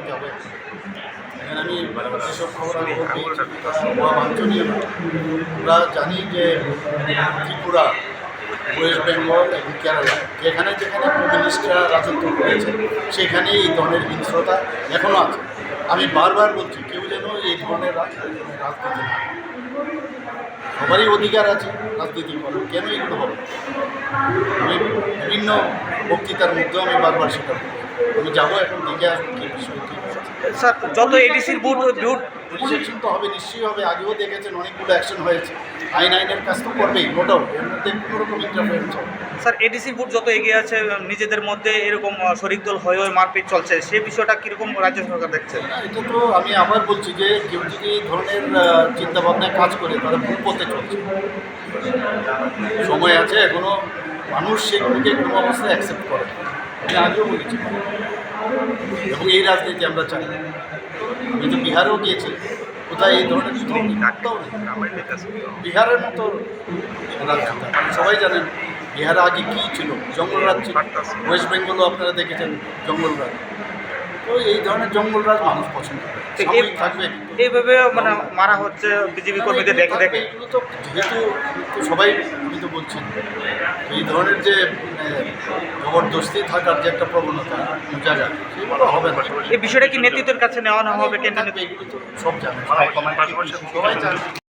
আমি যাব এখানে আমি যেসব খবর আমি। আমরা জানি যে ত্রিপুরা, ওয়েস্ট বেঙ্গল এবং কেরালা, যেখানে যেখানে কমিউনিস্টরা রাজত্ব করেছে সেখানে এই ধরনের হিংস্রতা এখনও আছে আমি বারবার বলছি, কেউ যেন এই ধরনের রাজ- রাজনীতি না। সবারই অধিকার আছে রাজনীতি করার কেন এগুলো হবে আমি বিভিন্ন বক্তৃতার মধ্যেও আমি বারবার সেটা। আমি যাব এখন দেখে আসব কি বিষয় কী স্যার যত এডিসির বুট বুট পুলিশ তো হবে নিশ্চয়ই হবে। আগেও দেখেছেন অনেকগুলো অ্যাকশন হয়েছে। আইন আইনের কাজ তো করবেই ওটাও এর মধ্যে কোনো রকম ইন্টারফারেন্স হবে স্যার এডিসির বুট যত এগিয়ে আছে নিজেদের মধ্যে এরকম শরিক দল হয়ে হয়ে মারপিট চলছে সেই বিষয়টা কীরকম রাজ্য সরকার দেখছে? না, এটা তো আমি আবার বলছি যে কেউ যদি এই ধরনের চিন্তা ভাবনায় কাজ করে তারা ভুল পথে চলছে। সময় আছে এখনও মানুষ সেগুলিকে কোনো অবস্থায় অ্যাকসেপ্ট করে আমি আগেও বলেছি। এবং এই রাজনীতি আমরা চাই। আমি তো বিহারেও গিয়েছি। এই ধরনের। বিহারের মতো রাজ্য না। সবাই জানেন বিহারে আগে কী ছিল জঙ্গলরাজ ছিল ওয়েস্ট বেঙ্গলও আপনারা দেখেছেন জঙ্গলরাজ তো এই ধরনের জঙ্গলরাজ মানুষ পছন্দ করে। থাকবে। এইভাবে মানে মারা হচ্ছে বিজেপি কর্মীদের দেখে দেখে। এগুলো তো যেহেতু সবাই আমি তো বলছি এই ধরনের যে জবরদস্তি থাকার যে একটা প্রবণতা জায়গা সেগুলো হবে না। এই বিষয়টা কি নেতৃত্বের কাছে নেওয়া না হবে কেন্দ্রীয় এগুলো তো সব জানে। সবাই জানে।